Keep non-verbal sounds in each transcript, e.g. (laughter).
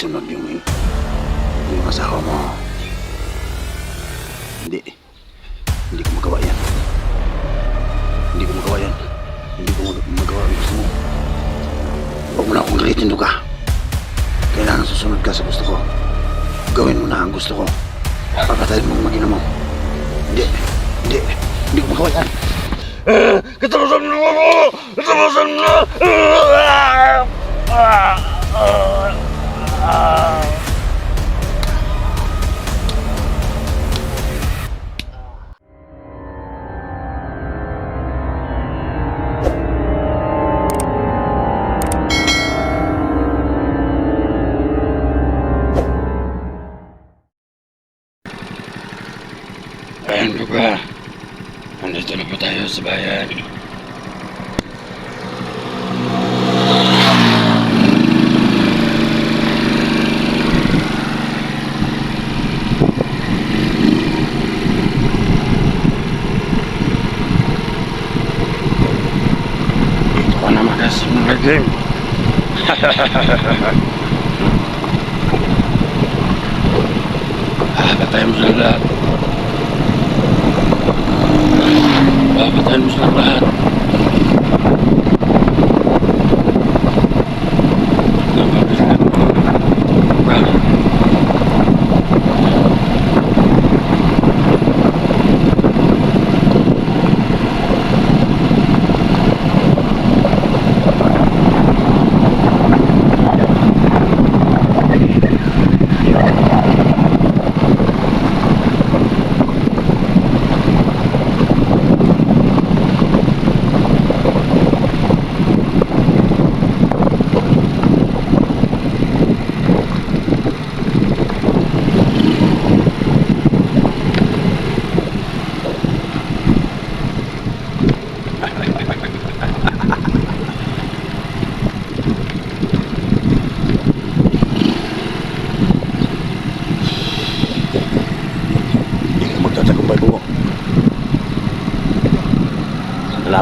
什么命令你们在合谋 والليالي وأنا ما قاسم نجم (laughs) هذا تايم جلال. المسرعات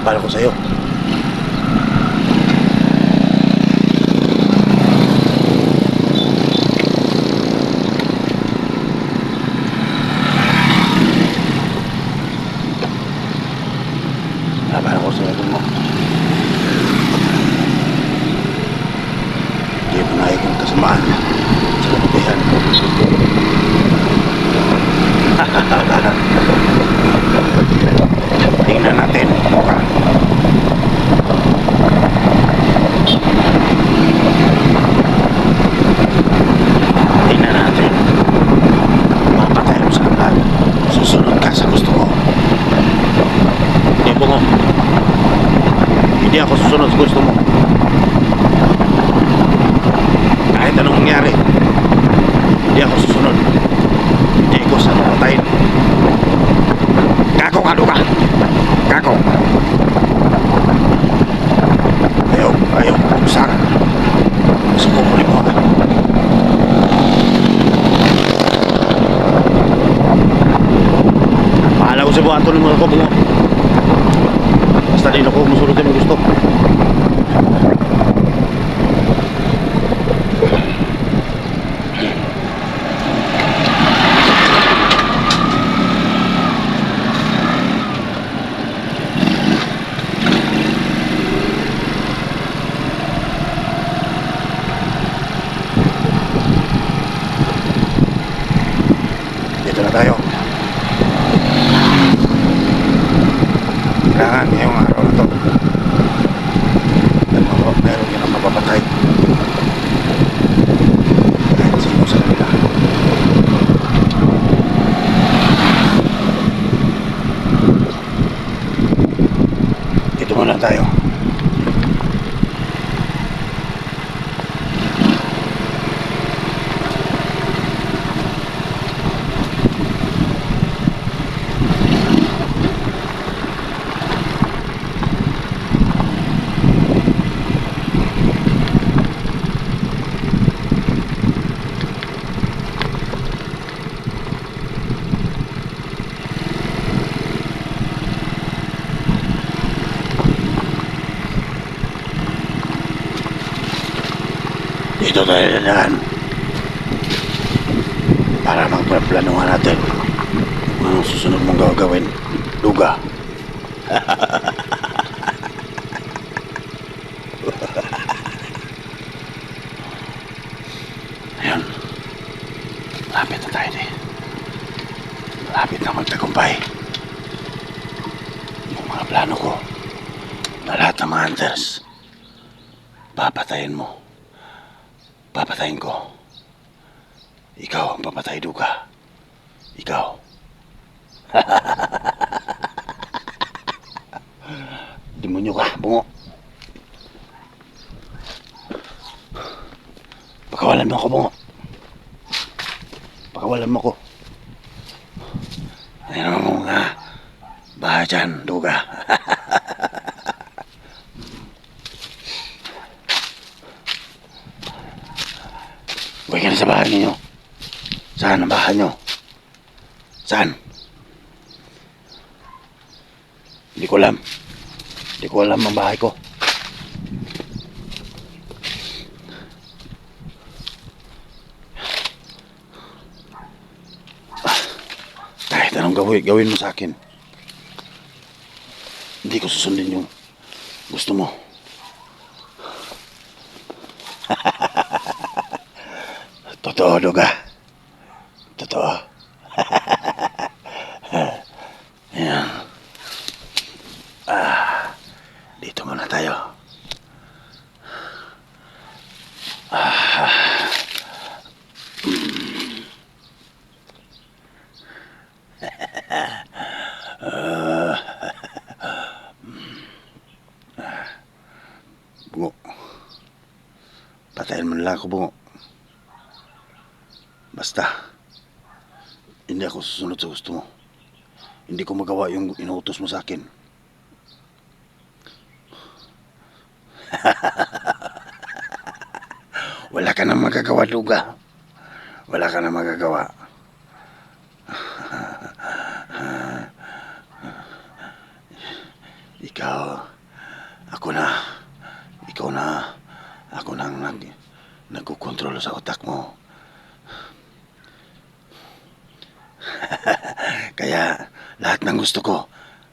pagkakapal ko sa'yo. що на звичному natin ako masulot yung gusto muna tayo. dito tayo eh, dyan para magplanuhan natin kung susunod mong gagawin. Luga. (laughs) Uwi ka na sa bahay ninyo. Saan ang bahay nyo? Saan? Hindi ko alam. Hindi ko alam ang bahay ko. Ah, Kahit anong gawin, gawin mo sa akin. Hindi ko susundin yung gusto mo. Totoo, Duga. Totoo. Ayan. Ah, dito muna tayo. (laughs) Bungo. Patayin mo nila ako, Bungo. Hindi ako susunod sa gusto mo. Hindi ko magawa yung inuutos mo sa akin. (laughs) Wala ka nang magagawa, Luga. Wala ka nang magagawa. (laughs) Ikaw, ako na, ikaw na, ako na ang nag, nagkukontrol sa utak mo. (laughs) Kaya lahat ng gusto ko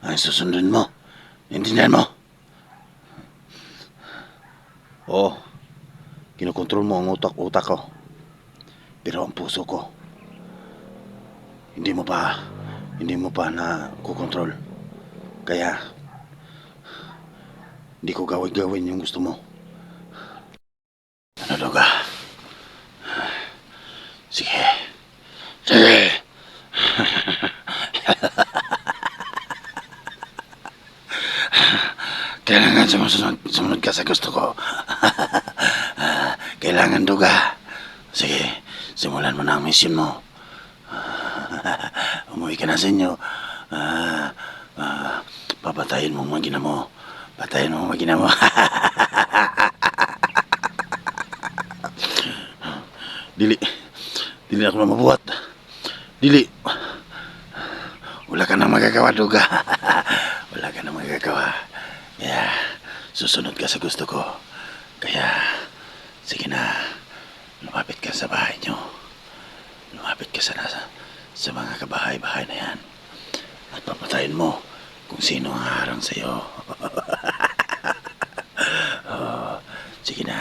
ay susundin mo. Intindihan mo? Oo. Kinokontrol mo ang utak, utak ko. Pero ang puso ko, hindi mo pa, hindi mo pa na kukontrol. Kaya, hindi ko gawin-gawin yung gusto mo. Ano daw? Sige. Sige. Kailangan sumusunod, sumunod ka sa gusto ko. (laughs) Kailangan duga. Sige, simulan mo na ang mission mo. (laughs) Umuwi ka na sa inyo. Ah, ah, papatayin mo ang magina mo. Patayin mo magina mo. (laughs) Dili. Dili ako na mabuhat. Dili. Wala ka na magagawa, Duga. Wala ka na magagawa. Kaya, susunod ka sa gusto ko. Kaya, sige na. Lumapit ka sa bahay nyo. Lumapit ka sa, sa mga kabahay-bahay na yan. At papatayin mo kung sino ang harang sa'yo. (laughs) oh, sige na.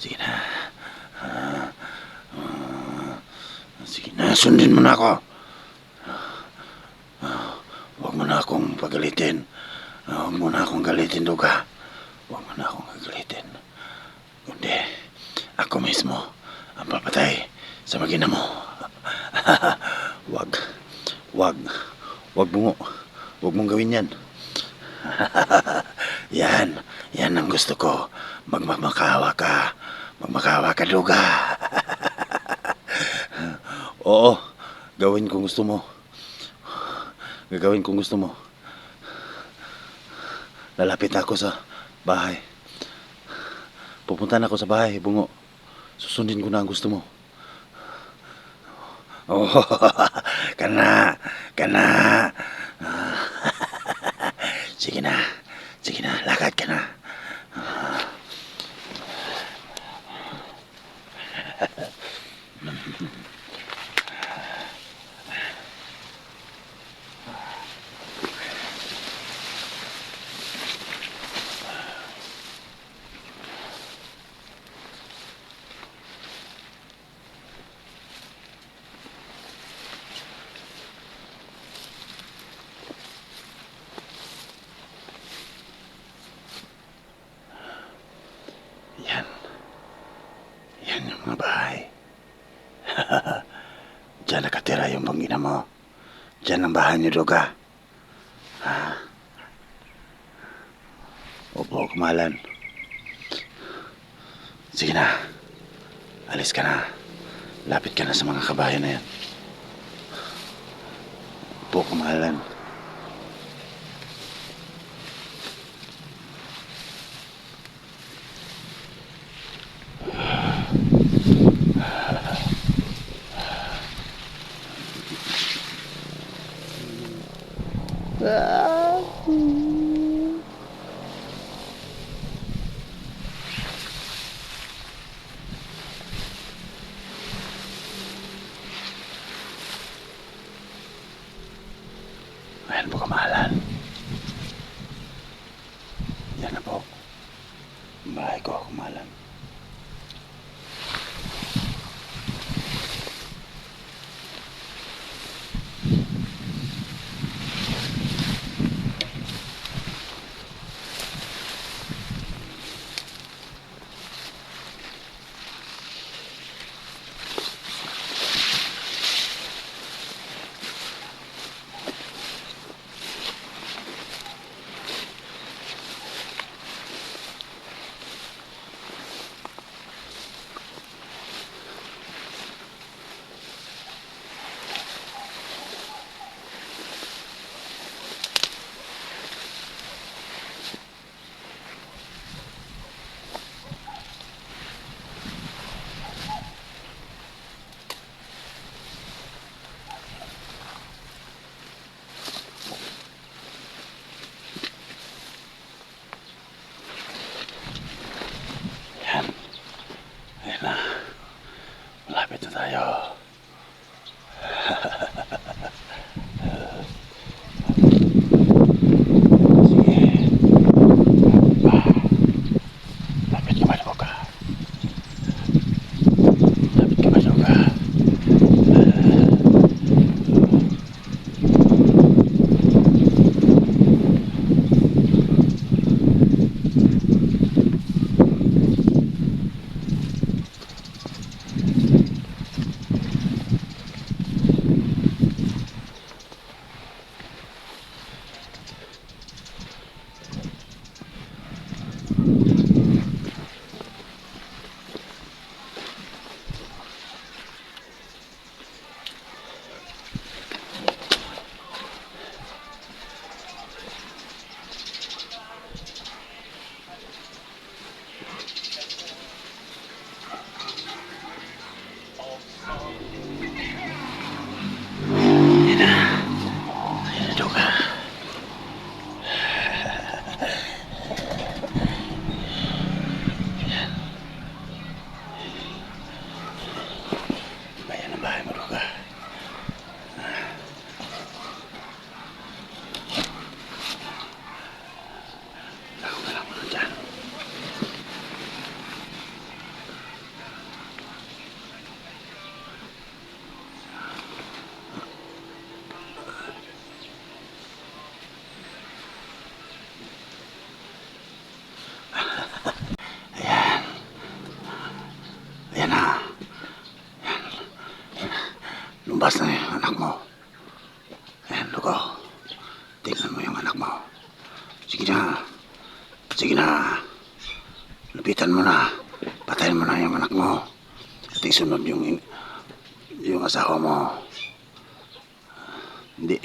Sige na. Ah, ah, sige na, sundin mo na ako. Ah, Huwag mo na akong pagalitin. Ah, Huwag mo na akong galitin, Duga. Huwag mo na akong gagalitin. Kundi, ako mismo ang papatay sa magina mo. (laughs) Huwag. Huwag. Huwag mo. Huwag mong gawin yan. (laughs) yan. Yan ang gusto ko. Magmamakawa ka. Magmakawa ka, Duga. (laughs) Oo. Gawin kung gusto mo. Gagawin kung gusto mo. Lalapit ako sa bahay. Pupunta na ako sa bahay, bungo. Susundin ko na ang gusto mo. Oh, (laughs) kana, kana. (laughs) Sige na, sige na, lakad ka na. (laughs) ang pangina mo. Diyan ang bahay niyo, Duga. Ha? Opo, kumalan. Sige na. Alis ka na. Lapit ka na sa mga kabayan na yan. Opo, kumalan. Ayan po, kamahalan. Lumbas na yung anak mo. Ayan, Dugo. Tingnan mo yung anak mo. Sige na. Sige na. Lapitan mo na. Patayin mo na yung anak mo. At isunod yung yung asawa mo. Hindi.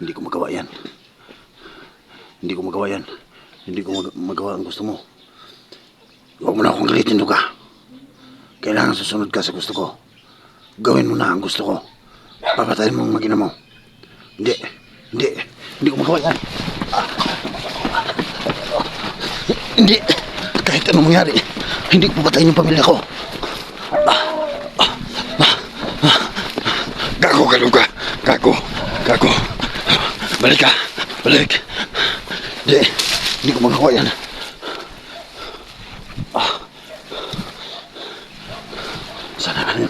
Hindi ko magawa yan. Hindi ko magawa yan. Hindi ko mag- magawa ang gusto mo. Huwag mo na akong galitin, Duga. Kailangan susunod ka sa gusto ko. Gawin mo na ang gusto ko. Papatayin mo ang magina mo. Hindi. Hindi. Hindi ko magawa yan. Ah. Hindi. Kahit anong mangyari, hindi ko papatayin yung pamilya ko. Ah. Ah. Gago ka, Luka. Gago. Gago. Balik ka. Balik. Hindi. Hindi ko magawa yan. Sana ka rin.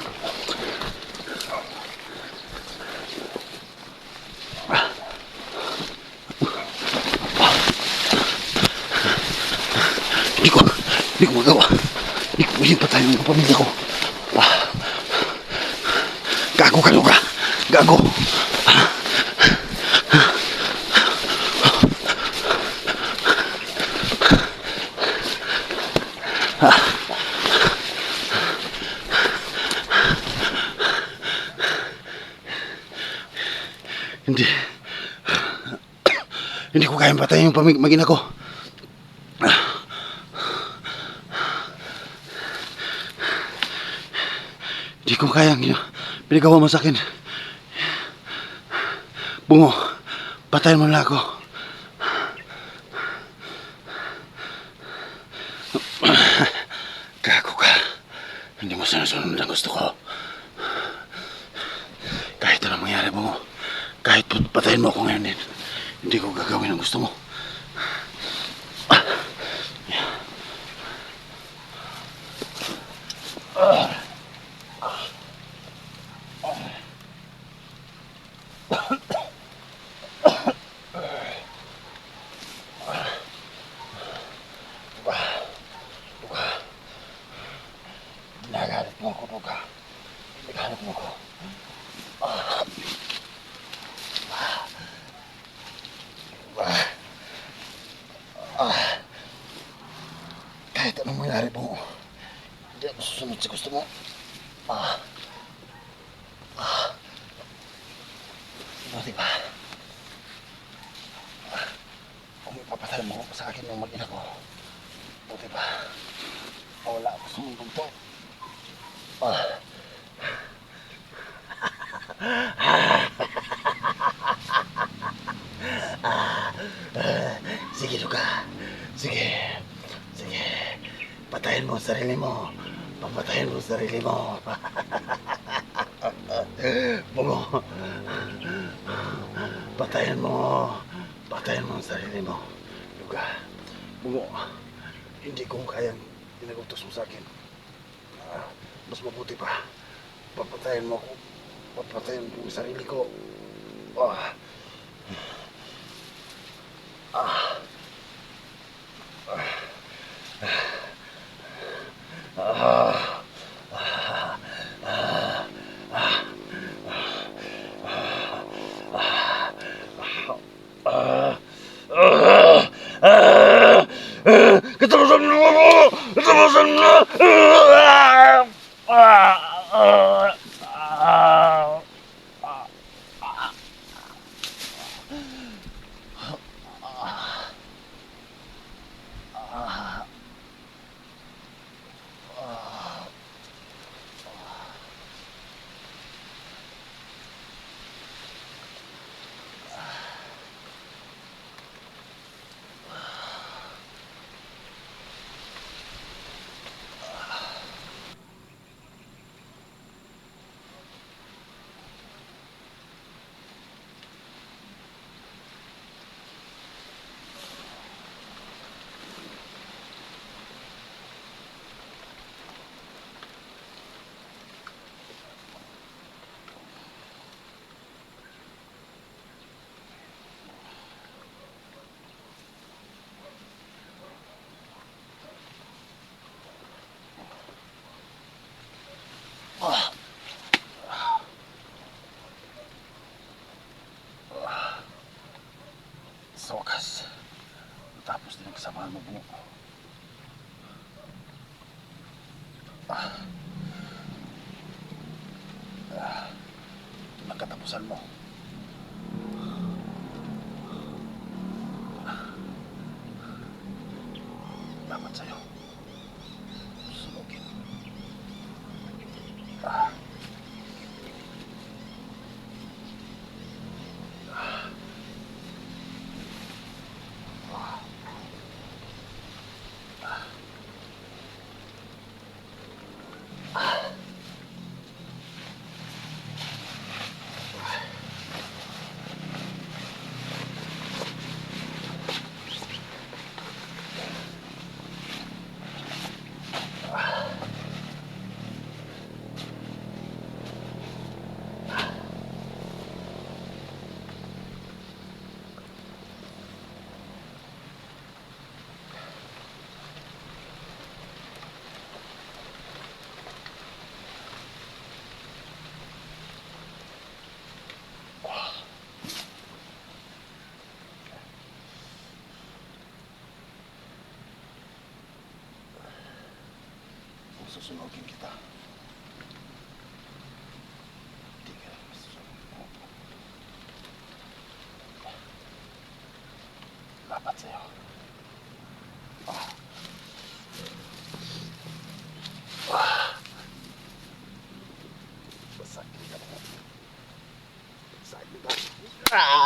Hindi ko, hindi ko magawa. Hindi ko pwedeng patayin ang pamilya ko. Ah. Gago ka, Luka. Gago. Hindi. Hindi ko kayang patayin yung pamig magina ko. Hindi ko kayang yun. Pinagawa mo sa akin. Bungo, patayin mo na ako. Gago ka. Hindi mo sinasunod ang gusto ko. Kahit anong mangyari mo, kahit pat- patayin mo ako ngayon din, hindi ko gagawin ang gusto mo. Nagalit mo ako, Duga. Nagalit mo ako. Kahit anong mangyari mo, hindi ako susunod sa gusto mo. Ah. Ah. Buti ba? Ah. Kung ipapatay mo sa akin yung mag-ina ko, buti ba? Wala ako sa mundong to. Ah. Sige, Luka. Sige. Sige. Patayin mo sarili mo. Papatayin mo sarili mo. (laughs) Bungo. Patayin mo. Patayin mo sarili mo. Luka. Bungo. Hindi ko kayang pinagutos mo sa akin. Ah, mas mabuti pa. Papatayin mo ako. Papatayin mo ang sarili ko. Ah. Katapusan mo ako! Katapusan mo! Sa wakas, kasamahan mo. Ah. Ah. Ang katapusan mo. Dapat sa'yo. Sunugin. Ah. Susunugin kita. Hindi ka rin masusunod mo. Lapat sa'yo. Ah. Ah. Masakit ka na. Sakit na. Ah! Ah!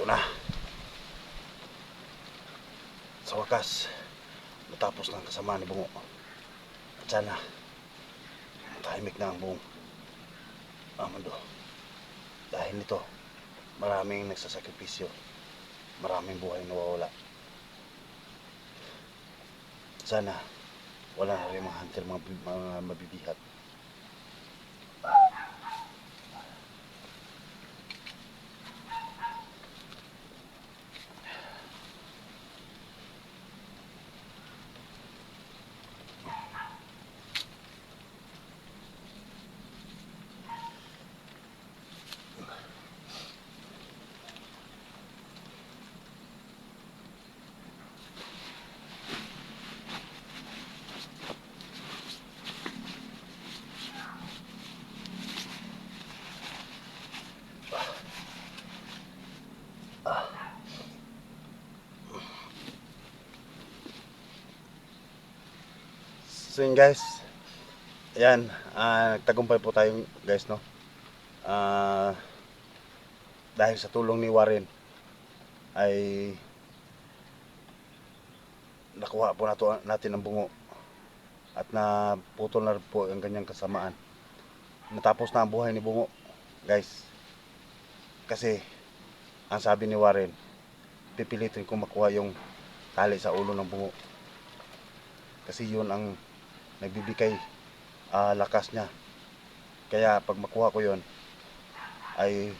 Ito na. Sa wakas, matapos ng kasama ni Bungo. At sana, tahimik na ang buong ang mundo. Dahil nito, maraming nagsasakripisyo. Maraming buhay nawawala. Sana, wala na rin mga hunter, mga, mga mabibihat. So yun guys, ayan, ah, nagtagumpay po tayo guys no. Ah, dahil sa tulong ni Warren ay nakuha po nato, natin ang bungo at naputol na po ang kanyang kasamaan. Natapos na ang buhay ni Bungo guys. Kasi ang sabi ni Warren, pipilitin ko makuha yung tali sa ulo ng bungo. Kasi yun ang nagbibigay ah, lakas niya. Kaya pag makuha ko 'yon ay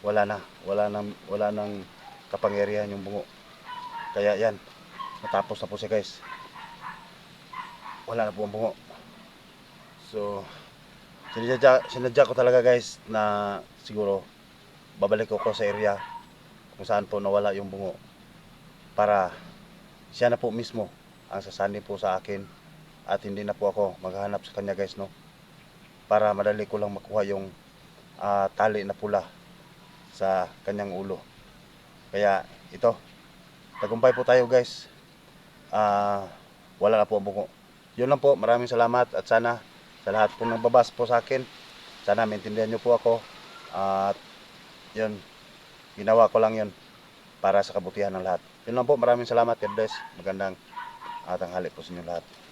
wala na, wala nang wala nang kapangyarihan yung bungo. Kaya yan, natapos na po siya guys. Wala na po ang bungo. So, sinadya, sinadya ko talaga guys na siguro babalik ko ko sa area kung saan po nawala yung bungo para siya na po mismo ang sasani po sa akin at hindi na po ako maghahanap sa kanya guys no? Para madali ko lang makuha yung ah, tali na pula sa kanyang ulo. Kaya ito tagumpay po tayo guys. Ah, wala na po ang bungo yun lang po. Maraming salamat at sana sa lahat po nagbabas po sa akin. Sana maintindihan nyo po ako. At yun ginawa ko lang yun para sa kabutihan ng lahat. Yun lang po. Maraming salamat. God bless. Magandang at tanghali po sa inyo lahat